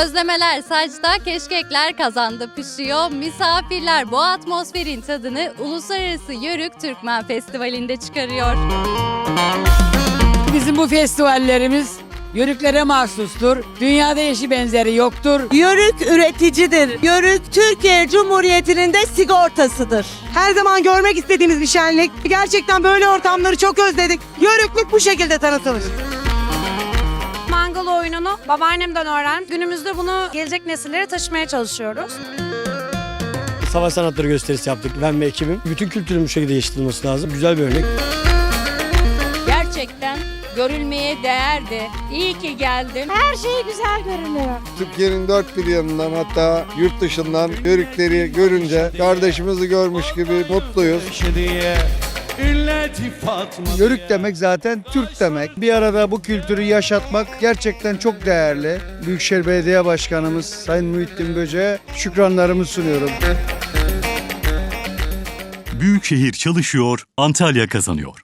Malzemeler saçta, keşkekler kazanda pişiyor. Misafirler bu atmosferin tadını Uluslararası Yörük Türkmen Festivali'nde çıkarıyor. Bizim bu festivallerimiz yörüklere mahsustur. Dünyada eşi benzeri yoktur. Yörük üreticidir. Yörük Türkiye Cumhuriyeti'nin de sigortasıdır. Her zaman görmek istediğimiz bir şenlik. Gerçekten böyle ortamları çok özledik. Yörüklük bu şekilde tanıtılır. Oyununu babaannemden öğrendim. Günümüzde bunu gelecek nesillere taşımaya çalışıyoruz. Savaş sanatları gösterisi yaptık ben ve ekibim. Bütün kültürün bu şekilde yaşatılması lazım. Güzel bir örnek. Gerçekten görülmeye değerdi. İyi ki geldin. Türkiye'nin dört bir yanından hatta yurt dışından yörükleri görünce kardeşimizi görmüş gibi mutluyuz. Yörük demek zaten Türk demek. Bir arada bu kültürü yaşatmak gerçekten çok değerli. Büyükşehir Belediye Başkanımız Sayın Muhittin Böce'ye şükranlarımı sunuyorum. Büyükşehir çalışıyor, Antalya kazanıyor.